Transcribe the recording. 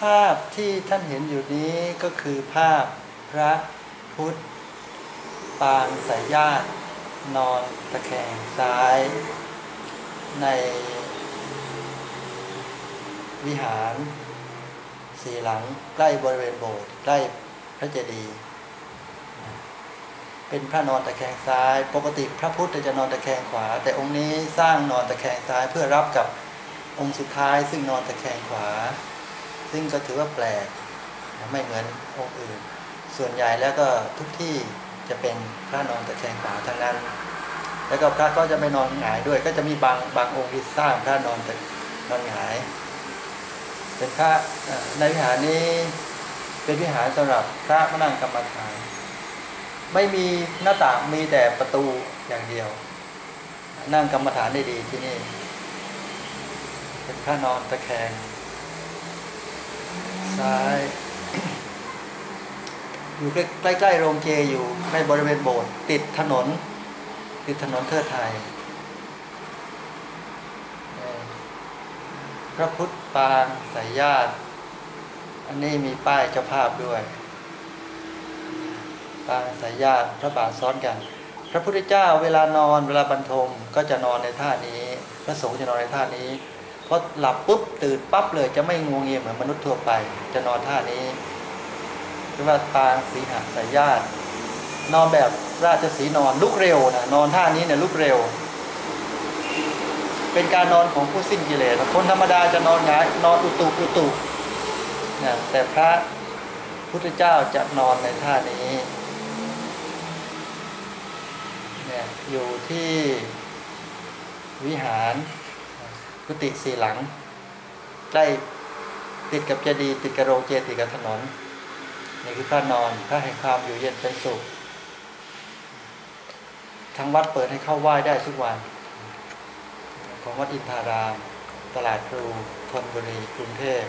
ภาพที่ท่านเห็นอยู่นี้ก็คือภาพพระพุทธปางสายญาตินอนตะแคงซ้าย ในวิหารสี่หลังใกล้บริเวณโบสถ์ใกล้พระเจดีย์เป็นพระนอนตะแคงซ้าย ปกติพระพุทธจะนอนตะแคงขวา แต่องค์นี้สร้างนอนตะแคงซ้ายเพื่อรับกับองค์สุดท้ายซึ่งนอนตะแคงขวา ซึ่งก็ถือว่าแปลกไม่เหมือนองค์อื่น ส่วนใหญ่แล้วก็ทุกที่จะเป็นพระนอนตะแคงขวาทั้งนั้น แล้วก็พระก็จะไม่นอนหงายด้วย ก็จะมีบางบางองค์ที่สร้างพระนอนตะนอนหงาย เป็นพระในวิหารนี้เป็นวิหารสำหรับพระมานั่งกรรมฐาน ไม่มีหน้าต่างมีแต่ประตูอย่างเดียว นั่งกรรมฐานได้ดีที่นี่เป็นพระนอนตะแคง ซ้าย อยู่ใกล้ๆโรงเจอยู่ในบริเวณโบสถ์ติดถนน ติดถนนเทิดไทยพระพุทธปางสายญาติ อันนี้มีป้ายเจ้าภาพด้วยปางสายญาติพระบาทซ้อนกัน พระพุทธเจ้าเวลานอนเวลาบรรทมก็จะนอนในท่านี้ พระสงฆ์จะนอนในท่านี้ พอหลับปุ๊บตื่นปั๊บเลยจะไม่งวงเงียเหมือนมนุษย์ทั่วไป จะนอนท่านี้เรียกว่าปางสีหสายญาตินอนแบบราชสีนอนลุกเร็วนะนอนท่านี้เนี่ยลุกเร็ว เป็นการนอนของผู้สิ้นกิเลสคนธรรมดาจะนอนงายนอนอุตุอุตุนะแต่พระพุทธเจ้าจะนอนในท่านี้เนี่ยอยู่ที่วิหาร กุฏิสี่หลัง ใกล้ติดกับเจดีย์ติดกับโรงเจติดกับถนนนี่คือพระนอนพระแห่งความอยู่เย็นเป็นสุขทางวัดเปิดให้เข้าไหว้ได้ทุกวัน ของวัดอินทาราม ตลาดพลูธนบุรีกรุงเทพ